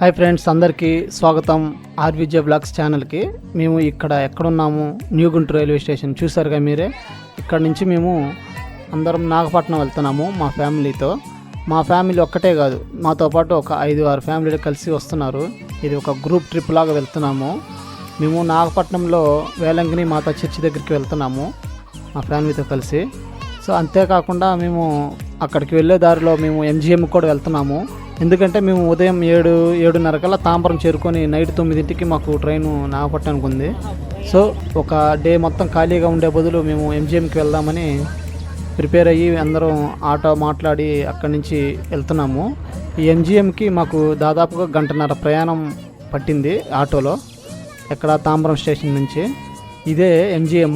Hi friends అందరికీ స్వాగతం ఆర్విజే blogs ఛానల్కి. మేము ఇక్కడ ఎక్కడున్నాము? New Guntur railway station. చూసారుగా మీరే? ఇక్కడ నుంచి మేము అందరం నాగపట్నం వెళ్తున్నాము మా ఫ్యామిలీతో. మా ఫ్యామిలీ ఒక్కటే కాదు మాతో పాటు ఒక ఐదు ఆరు ఫ్యామిలీలు కలిసి వస్తున్నారు. ఇది ఒక గ్రూప్ ట్రిప్ లాగా వెళ్తున్నాము. మేము నాగపట్నంలో వేలంగిని మాతా చర్చి దగ్గరికి వెళ్తున్నాము మా ఫ్యామిలీతో కలిసి. సో అంతేకాకుండా మేము అక్కడికి వెళ్ళే దారిలో మేము ఎంజిఎం కూడా వెళ్తున్నాము. ఎందుకంటే మేము ఉదయం ఏడు ఏడున్నర కల్లా తాంబరం చేరుకొని నైట్ తొమ్మిదింటికి మాకు ట్రైన్ నాగపట్నానికి ఉంది సో ఒక డే మొత్తం ఖాళీగా ఉండే బదులు మేము ఎంజిఎంకి వెళ్దామని ప్రిపేర్ అయ్యి అందరం ఆటో మాట్లాడి అక్కడి నుంచి వెళ్తున్నాము. ఈ ఎంజిఎంకి మాకు దాదాపుగా గంటన్నర ప్రయాణం పట్టింది ఆటోలో ఎక్కడ తాంబరం స్టేషన్ నుంచి. ఇదే ఎంజిఎం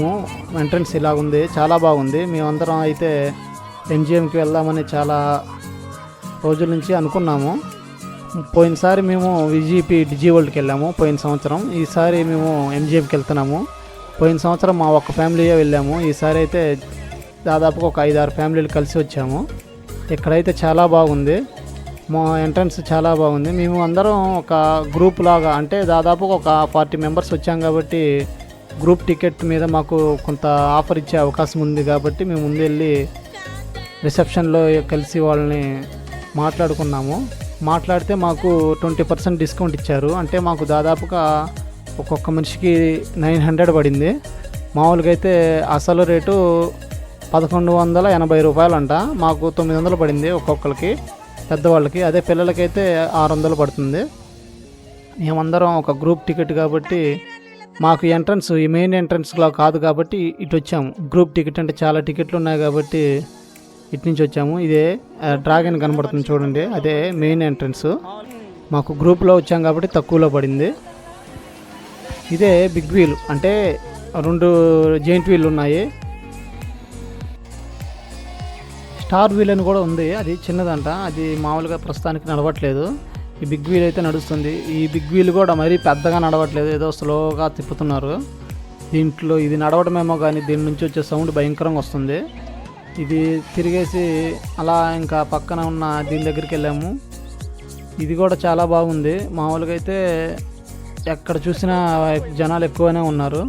ఎంట్రన్స్ ఇలా ఉంది చాలా బాగుంది. మేమందరం అయితే ఎంజిఎంకి వెళ్దామని చాలా రోజుల నుంచి అనుకున్నాము. పోయినసారి మేము విజీపీ డిజీ వరల్డ్కి వెళ్ళాము పోయిన సంవత్సరం. ఈసారి మేము ఎంజిఎంకి వెళ్తున్నాము. పోయిన సంవత్సరం మా ఒక్క ఫ్యామిలీయే వెళ్ళాము. ఈసారి అయితే దాదాపుగా ఒక ఐదు ఆరు ఫ్యామిలీలు కలిసి వచ్చాము. ఇక్కడైతే చాలా బాగుంది. మా ఎంట్రన్స్ చాలా బాగుంది. మేము అందరం ఒక గ్రూప్ లాగా అంటే దాదాపుగా ఒక ఫార్టీ మెంబర్స్ వచ్చాం కాబట్టి గ్రూప్ టికెట్ మీద మాకు కొంత ఆఫర్ ఇచ్చే అవకాశం ఉంది కాబట్టి మేము ముందు వెళ్ళి రిసెప్షన్లో కలిసి వాళ్ళని మాట్లాడుకున్నాము. మాట్లాడితే మాకు ట్వంటీ పర్సెంట్ డిస్కౌంట్ ఇచ్చారు. అంటే మాకు దాదాపుగా ఒక్కొక్క మనిషికి నైన్ హండ్రెడ్ పడింది. మామూలుగా అయితే అసలు రేటు పదకొండు వందల ఎనభై రూపాయలు అంట మాకు తొమ్మిది వందలు పడింది ఒక్కొక్కరికి పెద్దవాళ్ళకి. అదే పిల్లలకైతే ఆరు వందలు పడుతుంది. మేమందరం ఒక గ్రూప్ టికెట్ కాబట్టి మాకు ఎంట్రన్స్ ఈ మెయిన్ ఎంట్రన్స్లో కాదు కాబట్టి ఇటు వచ్చాము గ్రూప్ టికెట్ అంటే చాలా టికెట్లు ఉన్నాయి కాబట్టి ఇటు నుంచి వచ్చాము. ఇదే డ్రాగన్ కనబడుతుంది చూడండి. అదే మెయిన్ ఎంట్రన్స్. మాకు గ్రూప్లో వచ్చాం కాబట్టి తక్కువలో పడింది. ఇదే బిగ్ వీల్. అంటే రెండు జెయింట్ వీల్ ఉన్నాయి. స్టార్ వీల్ అని కూడా ఉంది. అది చిన్నదంట. అది మామూలుగా ప్రస్తుతానికి నడవట్లేదు. ఈ బిగ్ వీల్ అయితే నడుస్తుంది. ఈ బిగ్ వీల్ కూడా మరీ పెద్దగా నడవట్లేదు. ఏదో స్లోగా తిప్పుతున్నారు. దీంట్లో ఇది నడవడమేమో కానీ దీని నుంచి వచ్చే సౌండ్ భయంకరంగా వస్తుంది. ఇది తిరిగేసి అలా ఇంకా పక్కన ఉన్న దీని దగ్గరికి వెళ్ళాము. ఇది కూడా చాలా బాగుంది. మామూలుగా అయితే ఎక్కడ చూసినా జనాలు ఎక్కువనే ఉన్నారు.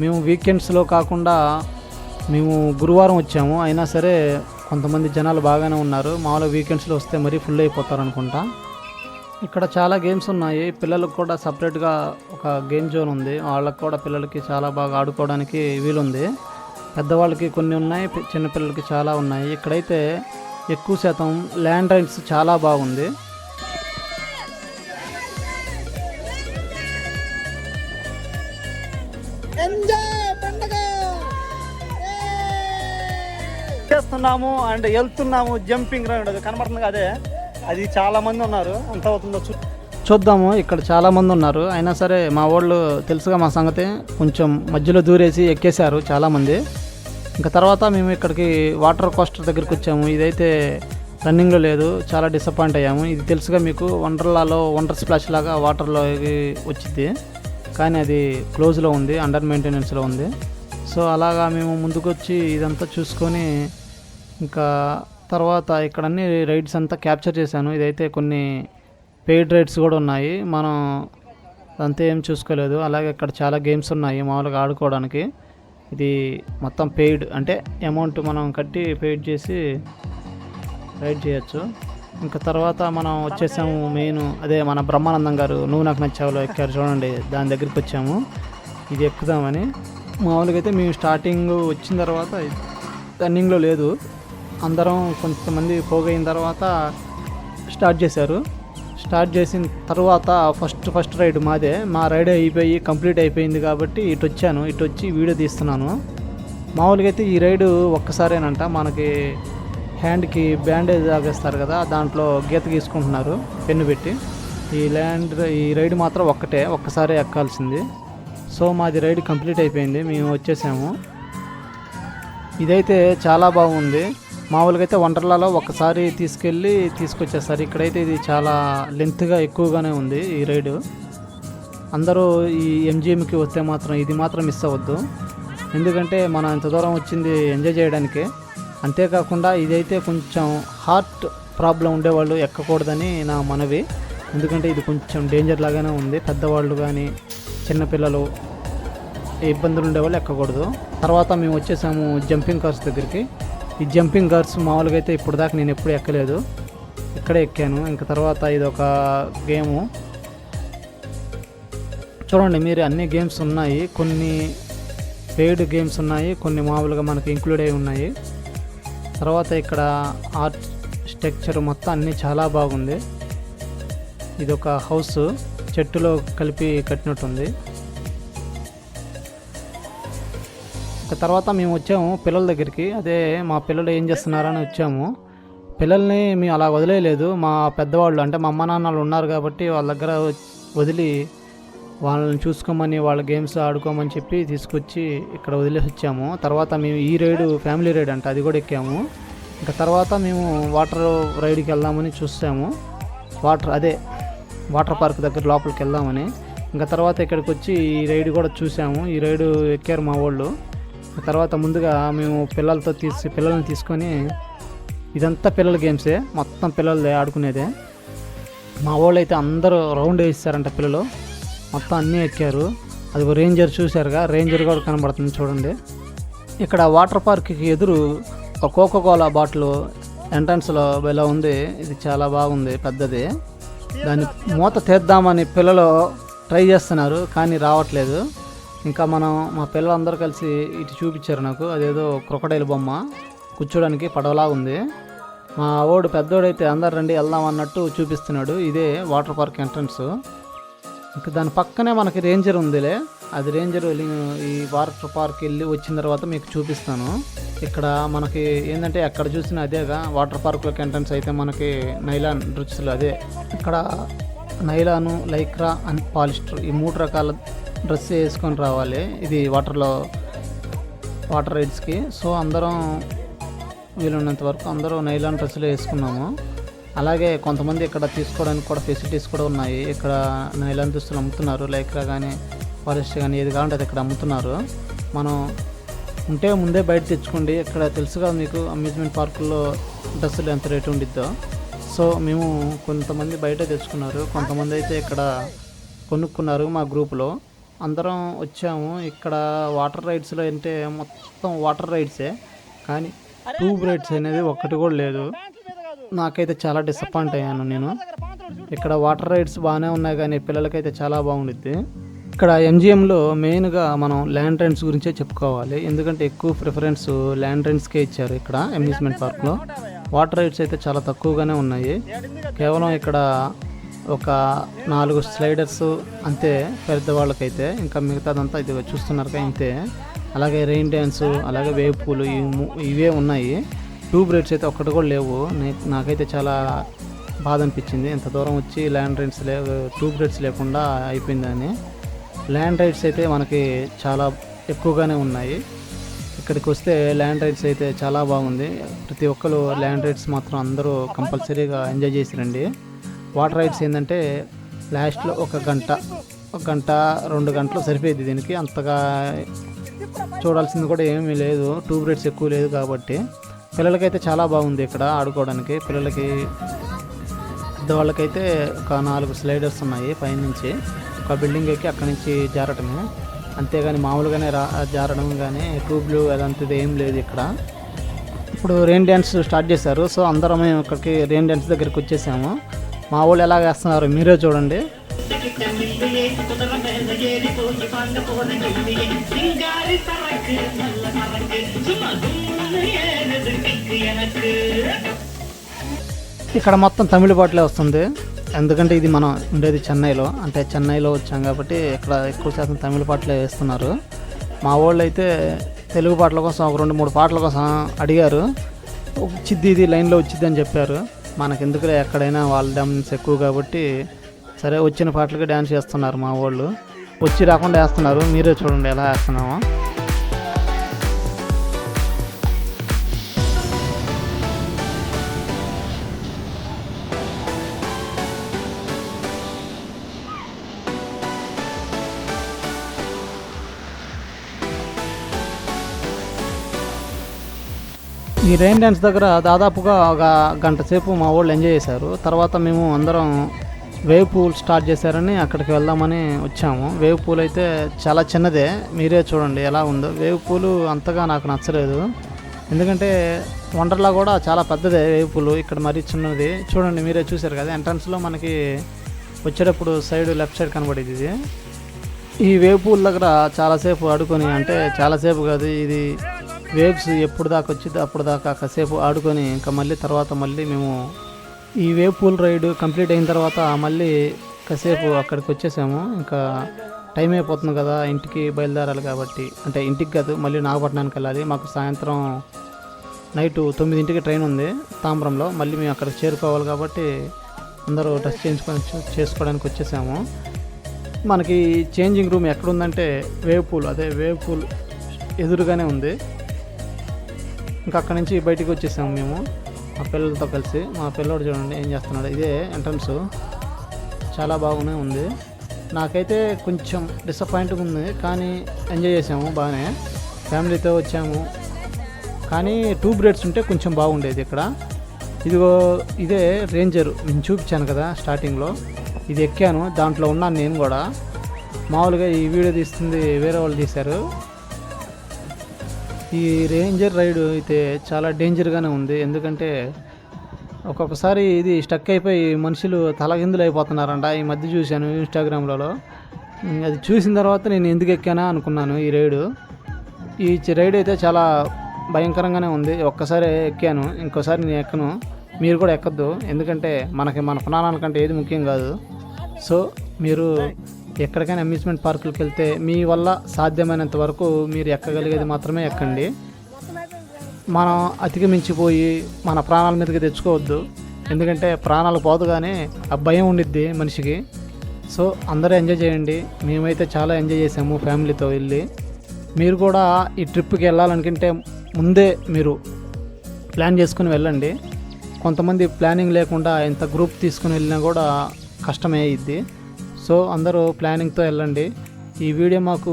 మేము వీకెండ్స్లో కాకుండా మేము గురువారం వచ్చాము. అయినా సరే కొంతమంది జనాలు బాగానే ఉన్నారు. మామూలుగా వీకెండ్స్లో వస్తే మరీ ఫుల్ అయిపోతారు అనుకుంటా. ఇక్కడ చాలా గేమ్స్ ఉన్నాయి. పిల్లలకు కూడా సపరేట్గా ఒక గేమ్ జోన్ ఉంది. వాళ్ళకు కూడా పిల్లలకి చాలా బాగా ఆడుకోవడానికి వీలుంది. పెద్దవాళ్ళకి కొన్ని ఉన్నాయి చిన్నపిల్లలకి చాలా ఉన్నాయి. ఇక్కడైతే ఎక్కువ శాతం ల్యాండ్ రైడ్స్ చాలా బాగుంది. చేస్తున్నాము అండ్ వెళ్తున్నాము జంపింగ్ రైడ్. అది కనబడుతుంది అదే? అది చాలా మంది ఉన్నారు. ఎంత అవుతుందో చుట్టూ చూద్దాము. ఇక్కడ చాలామంది ఉన్నారు. అయినా సరే మా వాళ్ళు తెలుసుగా మా సంగతి. కొంచెం మధ్యలో దూరేసి ఎక్కేశారు చాలామంది ఇంకా తర్వాత మేము ఇక్కడికి వాటర్ కోస్టర్ దగ్గరికి వచ్చాము. ఇదైతే రన్నింగ్లో లేదు. చాలా డిసప్పాయింట్ అయ్యాము. ఇది తెలుసుగా మీకు వండర్లాలో వండర్ స్ప్లాష్ లాగా వాటర్లో వచ్చింది కానీ అది క్లోజ్లో ఉంది అండర్ మెయింటెనెన్స్లో ఉంది. సో అలాగా మేము ముందుకు వచ్చి ఇదంతా చూసుకొని ఇంకా తర్వాత ఇక్కడ అన్ని రైడ్స్ అంతా క్యాప్చర్ చేశాను. ఇదైతే కొన్ని పెయిడ్ రైడ్స్ కూడా ఉన్నాయి. మనం అంతే ఏం చూసుకోలేదు. అలాగే ఇక్కడ చాలా గేమ్స్ ఉన్నాయి మామూలుగా ఆడుకోవడానికి. ఇది మొత్తం పెయిడ్ అంటే అమౌంట్ మనం కట్టి పెయిడ్ చేసి రైడ్ చేయొచ్చు. ఇంకా తర్వాత మనం వచ్చేసాము మెయిన్ అదే మన బ్రహ్మానందం గారు నువ్వు నాకు నచ్చావులో ఎక్కారు చూడండి దాని దగ్గరికి వచ్చాము. ఇది ఎక్కుదామని. మామూలుగా అయితే మేము స్టార్టింగ్ వచ్చిన తర్వాత రన్నింగ్లో లేదు. అందరం కొంతమంది పోగైన తర్వాత స్టార్ట్ చేశారు. స్టార్ట్ చేసిన తర్వాత ఫస్ట్ ఫస్ట్ రైడ్ మాదే. మా రైడ్ అయిపోయి కంప్లీట్ అయిపోయింది కాబట్టి ఇటు వచ్చాను. ఇటు వచ్చి వీడియో తీస్తున్నాను. మామూలుగా అయితే ఈ రైడు ఒక్కసారేనంట. మనకి హ్యాండ్కి బ్యాండేజ్ ఆగేస్తారు కదా దాంట్లో గీత గీసుకుంటున్నారు పెన్ను పెట్టి. ఈ ల్యాండ్ ఈ రైడ్ మాత్రం ఒక్కటే ఒక్కసారే ఎక్కాల్సింది. సో మాది రైడ్ కంప్లీట్ అయిపోయింది. మేము వచ్చేసాము. ఇదైతే చాలా బాగుంది. మామూలుగా అయితే వండర్లాలో ఒకసారి తీసుకెళ్ళి తీసుకొచ్చేసారు ఇక్కడైతే ఇది చాలా లెంత్గా ఎక్కువగానే ఉంది ఈ రైడు. అందరూ ఈ ఎంజిఎంకి వస్తే మాత్రం ఇది మాత్రం మిస్ అవ్వద్దు. ఎందుకంటే మనం ఇంత దూరం వచ్చింది ఎంజాయ్ చేయడానికే. అంతేకాకుండా ఇదైతే కొంచెం హార్ట్ ప్రాబ్లం ఉండేవాళ్ళు ఎక్కకూడదని నా మనవి. ఎందుకంటే ఇది కొంచెం డేంజర్ లాగానే ఉంది. పెద్దవాళ్ళు కానీ చిన్నపిల్లలు ఇబ్బందులు ఉండేవాళ్ళు ఎక్కకూడదు. తర్వాత మేము వచ్చేసాము జంపింగ్ కార్స్ దగ్గరికి. ఈ జంపింగ్ కార్స్ మామూలుగా అయితే ఇప్పుడు దాకా నేను ఎప్పుడు ఎక్కలేదు. ఇక్కడే ఎక్కాను. ఇంకా తర్వాత ఇది ఒక గేము చూడండి మీరు అన్ని గేమ్స్ ఉన్నాయి. కొన్ని పెయిడ్ గేమ్స్ ఉన్నాయి. కొన్ని మామూలుగా మనకి ఇంక్లూడ్ అయి ఉన్నాయి. తర్వాత ఇక్కడ ఆర్ట్ స్ట్రక్చర్ మొత్తం అన్నీ చాలా బాగుంది. ఇది ఒక హౌస్ చెట్టులో కలిపి కట్టినట్టుంది. తర్వాత మేము వచ్చాము పిల్లల దగ్గరికి. అదే మా పిల్లలు ఏం చేస్తున్నారని వచ్చాము. పిల్లల్ని మేము అలా వదిలేయలేదు. మా పెద్దవాళ్ళు అంటే మా అమ్మ నాన్నలు ఉన్నారు కాబట్టి వాళ్ళ దగ్గర వదిలి వాళ్ళని చూసుకోమని వాళ్ళ గేమ్స్ ఆడుకోమని చెప్పి తీసుకొచ్చి ఇక్కడ వదిలేసి వచ్చాము. తర్వాత మేము ఈ రైడ్ ఫ్యామిలీ రైడ్ అంటే అది కూడా ఎక్కాము. ఇంకా తర్వాత మేము వాటర్ రైడ్కి వెళ్దామని చూసాము. వాటర్ అదే వాటర్ పార్క్ దగ్గర లోపలికి వెళ్దామని. ఇంకా తర్వాత ఇక్కడికి వచ్చి ఈ రైడ్ కూడా చూసాము. ఈ రైడ్ ఎక్కారు మా వాళ్ళు. తర్వాత ముందుగా మేము పిల్లలతో తీసి పిల్లల్ని తీసుకొని ఇదంతా పిల్లల గేమ్సే. మొత్తం పిల్లలదే ఆడుకునేదే. మా వాళ్ళు అయితే అందరూ రౌండ్ వేస్తారంట పిల్లలు. మొత్తం అన్నీ ఎక్కారు. అది ఒక రేంజర్ చూశారుగా. రేంజర్ కూడా కనబడుతుంది చూడండి. ఇక్కడ వాటర్ పార్క్కి ఎదురు ఒక కోకో కోలా బాటిల్ ఎంట్రన్స్లో ఇలా ఉంది. ఇది చాలా బాగుంది పెద్దది. దాన్ని మూత తీద్దామని పిల్లలు ట్రై చేస్తున్నారు కానీ రావట్లేదు. ఇంకా మనం మా పిల్లలందరూ కలిసి ఇటు చూపించారు నాకు. అదేదో క్రొకడైల్ బొమ్మ. కూర్చోడానికి పడవలా ఉంది. మా ఓడు పెద్దోడైతే అందరు రండి వెళ్దాం అన్నట్టు చూపిస్తున్నాడు. ఇదే వాటర్ పార్క్ ఎంట్రన్స్. ఇంకా దాని పక్కనే మనకి రేంజర్ ఉందిలే. అది రేంజర్ ఈ వాటర్ పార్క్ వెళ్ళి వచ్చిన తర్వాత మీకు చూపిస్తాను. ఇక్కడ మనకి ఏంటంటే ఎక్కడ చూసినా అదేగా వాటర్ పార్క్లోకి ఎంట్రన్స్ అయితే మనకి నైలాన్ రుచులు అదే. ఇక్కడ నైలాను లైక్రా అండ్ పాలిస్టర్ ఈ మూడు రకాల డ్రెస్ వేసుకొని రావాలి. ఇది వాటర్లో వాటర్ రైడ్స్కి. సో అందరం వీలున్నంత వరకు అందరూ నైలాన్ డ్రెస్సులు వేసుకున్నాము. అలాగే కొంతమంది ఇక్కడ తీసుకోవడానికి కూడా ఫెసిలిటీస్ కూడా ఉన్నాయి. ఇక్కడ నైలాన్ దుస్తులు అమ్ముతున్నారు. లైక్రా కానీ ఫారెస్ట్ కానీ ఏది కావాలంటే అది ఇక్కడ అమ్ముతున్నారు. మనం ఉంటే ముందే బయట తెచ్చుకోండి. ఇక్కడ తెలుసుగా మీకు అమ్యూజ్మెంట్ పార్కుల్లో డ్రెస్సులు ఎంత రేటు ఉండిద్దో. సో మేము కొంతమంది బయట తెచ్చుకున్నారు. కొంతమంది అయితే ఇక్కడ కొనుక్కున్నారు మా గ్రూప్లో. అందరం వచ్చాము. ఇక్కడ వాటర్ రైడ్స్లో అంటే మొత్తం వాటర్ రైడ్సే. కానీ ట్యూబ్ రైడ్స్ అనేది ఒక్కటి కూడా లేదు. నాకైతే చాలా డిసప్పాయింట్ అయ్యాను నేను. ఇక్కడ వాటర్ రైడ్స్ బాగానే ఉన్నాయి కానీ పిల్లలకైతే చాలా బాగుండిద్ది. ఇక్కడ ఎంజిఎంలో మెయిన్గా మనం ల్యాండ్ రెంట్స్ గురించే చెప్పుకోవాలి. ఎందుకంటే ఎక్కువ ప్రిఫరెన్స్ ల్యాండ్ రెంట్స్కే ఇచ్చారు ఇక్కడ అమ్యూజ్మెంట్ పార్క్లో వాటర్ రైడ్స్ అయితే చాలా తక్కువగానే ఉన్నాయి. కేవలం ఇక్కడ ఒక నాలుగు స్లైడర్స్ అంతే పెద్దవాళ్ళకైతే ఇంకా మిగతాదంతా ఇది చూస్తున్నారు ఇంతే. అలాగే రెయిన్ డ్యాన్స్ అలాగే వేవ్ పూలు ఇవి ఇవే ఉన్నాయి. ట్యూబ్ రైడ్స్ అయితే ఒక్కటి కూడా లేవు. నాకైతే చాలా బాధ అనిపించింది. ఇంత దూరం వచ్చి ల్యాండ్ రైడ్స్ లే ట్యూబ్ రైడ్స్ లేకుండా అయిపోయిందని. ల్యాండ్ రైడ్స్ అయితే మనకి చాలా ఎక్కువగానే ఉన్నాయి. ఇక్కడికి వస్తే ల్యాండ్ రైడ్స్ అయితే చాలా బాగుంది. ప్రతి ఒక్కరు ల్యాండ్ రైడ్స్ మాత్రం అందరూ కంపల్సరీగా ఎంజాయ్ చేసిరండి. రండి వాటర్ రైడ్స్ ఏంటంటే లాస్ట్లో ఒక గంట ఒక గంట రెండు గంటలు సరిపోయేది దీనికి. అంతగా చూడాల్సింది కూడా ఏమీ లేదు. ట్యూబ్ రైడ్స్ ఎక్కువ లేదు కాబట్టి. పిల్లలకైతే చాలా బాగుంది ఇక్కడ ఆడుకోవడానికి. పిల్లలకి పెద్దవాళ్ళకైతే ఒక నాలుగు స్లైడర్స్ ఉన్నాయి పైనుంచి. ఒక బిల్డింగ్ ఎక్కి అక్కడి నుంచి జారటమే. అంతేగాని మామూలుగానే రా జారడం కానీ ట్యూబ్లు అదంతది ఏం లేదు ఇక్కడ. ఇప్పుడు రెయిన్ డ్యాన్స్ స్టార్ట్ చేశారు. సో అందరం మేము ఇక్కడికి రెయిన్ డ్యాన్స్ దగ్గరికి వచ్చేసాము. మా వాళ్ళు ఎలా వేస్తున్నారు మీరే చూడండి. ఇక్కడ మొత్తం తమిళ పాటలే వస్తుంది. ఎందుకంటే ఇది మనం ఉండేది చెన్నైలో. అంటే చెన్నైలో వచ్చాం కాబట్టి ఇక్కడ ఎక్కువ శాతం తమిళ పాటలే వేస్తున్నారు. మా వాళ్ళు అయితే తెలుగు పాటల కోసం ఒక రెండు మూడు పాటల కోసం అడిగారు. వచ్చిద్ది ఇది లైన్లో వచ్చిద్ది అని చెప్పారు. మనకెందుకులే ఎక్కడైనా వాళ్ళ డామినెన్స్ ఎక్కువ కాబట్టి సరే వచ్చిన పాటలకి డ్యాన్స్ చేస్తున్నారు మా వాళ్ళు. వచ్చి రాకుండా వేస్తున్నారు. మీరే చూడండి ఎలా వేస్తున్నామో. ఈ రెయిన్ డ్యాన్స్ దగ్గర దాదాపుగా ఒక గంట సేపు మా వాళ్ళు ఎంజాయ్ చేశారు. తర్వాత మేము అందరం వేవ్ పూల్ స్టార్ట్ చేశారని అక్కడికి వెళ్దామని వచ్చాము. వేవ్ పూల్ అయితే చాలా చిన్నదే. మీరే చూడండి ఎలా ఉందో. వేవ్ పూలు అంతగా నాకు నచ్చలేదు. ఎందుకంటే వండర్లా కూడా చాలా పెద్దదే వేవ్ పూలు ఇక్కడ మరీ చిన్నది. చూడండి మీరే చూశారు కదా ఎంట్రన్స్లో మనకి వచ్చేటప్పుడు సైడ్ లెఫ్ట్ సైడ్ కనబడేది ఇది. ఈ వేవ్ పూల్ దగ్గర చాలాసేపు ఆడుకొని అంటే చాలాసేపు కాదు ఇది వేవ్స్ ఎప్పుడు దాకా వచ్చిందో అప్పుడు దాకా కాసేపు ఆడుకొని ఇంకా మళ్ళీ తర్వాత మళ్ళీ మేము ఈ వేవ్ పూల్ రైడ్ కంప్లీట్ అయిన తర్వాత మళ్ళీ కాసేపు అక్కడికి వచ్చేసాము. ఇంకా టైం అయిపోతుంది కదా ఇంటికి బయలుదేరాలి కాబట్టి. అంటే ఇంటికి కాదు మళ్ళీ నాగపట్నానికి వెళ్ళాలి. మాకు సాయంత్రం నైట్ తొమ్మిదింటికి ట్రైన్ ఉంది తాంబరంలో మళ్ళీ మేము అక్కడికి చేరుకోవాలి కాబట్టి అందరూ డ్రెస్ చేయించుకొని చేసుకోవడానికి వచ్చేసాము. మనకి చేంజింగ్ రూమ్ ఎక్కడుందంటే వేవ్ పూల్ అదే వేవ్ పూల్ ఎదురుగానే ఉంది. ఇంకా అక్కడ నుంచి బయటికి వచ్చేసాము మేము. మా పిల్లలతో కలిసి. మా పిల్లోడు చూడండి ఏం చేస్తున్నాడు. ఇదే ఎంట్రన్స్ చాలా బాగానే ఉంది. నాకైతే కొంచెం డిసప్పాయింట్గా ఉంది. కానీ ఎంజాయ్ చేసాము. బాగానే ఫ్యామిలీతో వచ్చాము. కానీ టూ బ్రేడ్స్ ఉంటే కొంచెం బాగుండేది ఇక్కడ. ఇదిగో ఇదే రేంజర్ నేను చూపించాను కదా స్టార్టింగ్లో ఇది ఎక్కాను. దాంట్లో ఉన్నాను నేను కూడా. మామూలుగా ఈ వీడియో తీస్తుంది వేరే వాళ్ళు తీశారు. ఈ రేంజర్ రైడ్ అయితే చాలా డేంజర్గానే ఉంది. ఎందుకంటే ఒక్కొక్కసారి ఇది స్టక్ అయిపోయి మనుషులు తలకిందులు అయిపోతున్నారంట. ఈ మధ్య చూశాను ఇన్స్టాగ్రామ్లలో. అది చూసిన తర్వాత నేను ఎందుకు ఎక్కానా అనుకున్నాను ఈ రైడు. ఈ రైడ్ అయితే చాలా భయంకరంగానే ఉంది. ఒక్కసారి ఎక్కాను ఇంకోసారి నేను ఎక్కను. మీరు కూడా ఎక్కద్దు. ఎందుకంటే మనకి మన ప్రాణాల కంటే ఏది ముఖ్యం కాదు. సో మీరు ఎక్కడికైనా అమ్యూస్మెంట్ పార్కులకు వెళ్తే మీ వల్ల సాధ్యమైనంత వరకు మీరు ఎక్కగలిగేది మాత్రమే ఎక్కండి. మనం అతిగమించిపోయి మన ప్రాణాల మీదకి తెచ్చుకోవద్దు. ఎందుకంటే ప్రాణాలు పోదుగానే ఆ భయం ఉండిద్ది మనిషికి. సో అందరూ ఎంజాయ్ చేయండి. మేమైతే చాలా ఎంజాయ్ చేసాము ఫ్యామిలీతో వెళ్ళి. మీరు కూడా ఈ ట్రిప్కి వెళ్ళాలనుకుంటే ముందే మీరు ప్లాన్ చేసుకుని వెళ్ళండి. కొంతమంది ప్లానింగ్ లేకుండా ఇంత గ్రూప్ తీసుకుని వెళ్ళినా కూడా కష్టమే అయ్యిద్ది సో అందరూ ప్లానింగ్తో వెళ్ళండి. ఈ వీడియో మాకు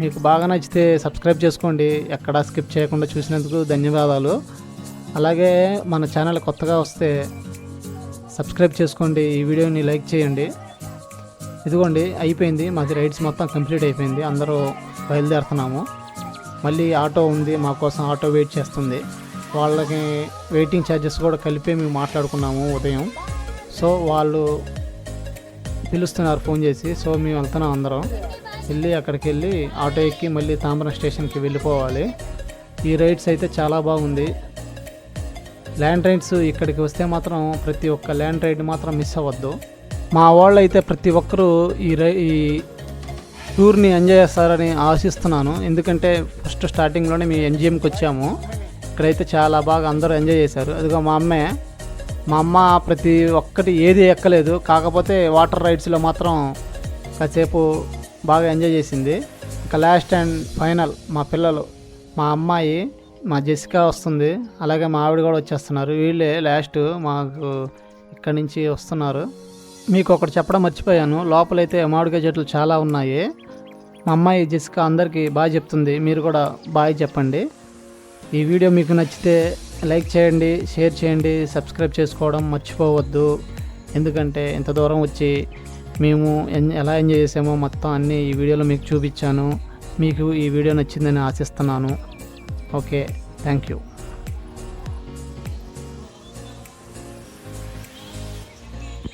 మీకు బాగా నచ్చితే సబ్స్క్రైబ్ చేసుకోండి. ఎక్కడా స్కిప్ చేయకుండా చూసినందుకు ధన్యవాదాలు. అలాగే మన ఛానల్ కొత్తగా వస్తే సబ్స్క్రైబ్ చేసుకోండి. ఈ వీడియోని లైక్ చేయండి. ఇదిగోండి అయిపోయింది. మాది రైడ్స్ మొత్తం కంప్లీట్ అయిపోయింది. అందరూ బయలుదేరుతున్నాము. మళ్ళీ ఆటో ఉంది. మా కోసం ఆటో వెయిట్ చేస్తుంది. వాళ్ళకి వెయిటింగ్ ఛార్జెస్ కూడా కలిపి మేము మాట్లాడుకున్నాము ఉదయం. సో వాళ్ళు పిలుస్తున్నారు ఫోన్ చేసి. సో మేము వెళ్తున్నాం అందరం. వెళ్ళి అక్కడికి వెళ్ళి ఆటో ఎక్కి మళ్ళీ తాంబరం స్టేషన్కి వెళ్ళిపోవాలి. ఈ రైడ్స్ అయితే చాలా బాగుంది. ల్యాండ్ రైడ్స్ ఇక్కడికి వస్తే మాత్రం ప్రతి ఒక్క ల్యాండ్ రైడ్ మాత్రం మిస్ అవ్వద్దు. మా వాళ్ళు అయితే ప్రతి ఒక్కరూ ఈ రై ఈ టూర్ని ఎంజాయ్ చేస్తారని ఆశిస్తున్నాను. ఎందుకంటే ఫస్ట్ స్టార్టింగ్లోనే మేము ఎన్జిఎంకి వచ్చాము. ఇక్కడైతే చాలా బాగా అందరూ ఎంజాయ్ చేశారు. అదిగో మా అమ్మే మా అమ్మ ప్రతి ఒక్కటి ఏది ఎక్కలేదు. కాకపోతే వాటర్ రైడ్స్లో మాత్రం కాసేపు బాగా ఎంజాయ్ చేసింది. ఇంకా లాస్ట్ అండ్ ఫైనల్ మా పిల్లలు మా అమ్మాయి మా జెసికా వస్తుంది. అలాగే మా ఆవిడ కూడా వచ్చేస్తున్నారు. వీళ్ళే లాస్ట్ మాకు ఇక్కడి నుంచి వస్తున్నారు. మీకు ఒకటి చెప్పడం మర్చిపోయాను. లోపలైతే మామిడికాయ చెట్లు చాలా ఉన్నాయి. మా అమ్మాయి జెసికా అందరికీ బాగా చెప్తుంది. మీరు కూడా బాగా చెప్పండి. ఈ వీడియో మీకు నచ్చితే లైక్ చేయండి షేర్ చేయండి సబ్స్క్రైబ్ చేసుకోవడం మర్చిపోవద్దు. ఎందుకంటే ఇంత దూరం వచ్చి మేము ఎలా ఎంజాయ్ చేసామో మొత్తం అన్నీ ఈ వీడియోలో మీకు చూపించాను. మీకు ఈ వీడియో నచ్చిందని ఆశిస్తున్నాను. Okay thank you.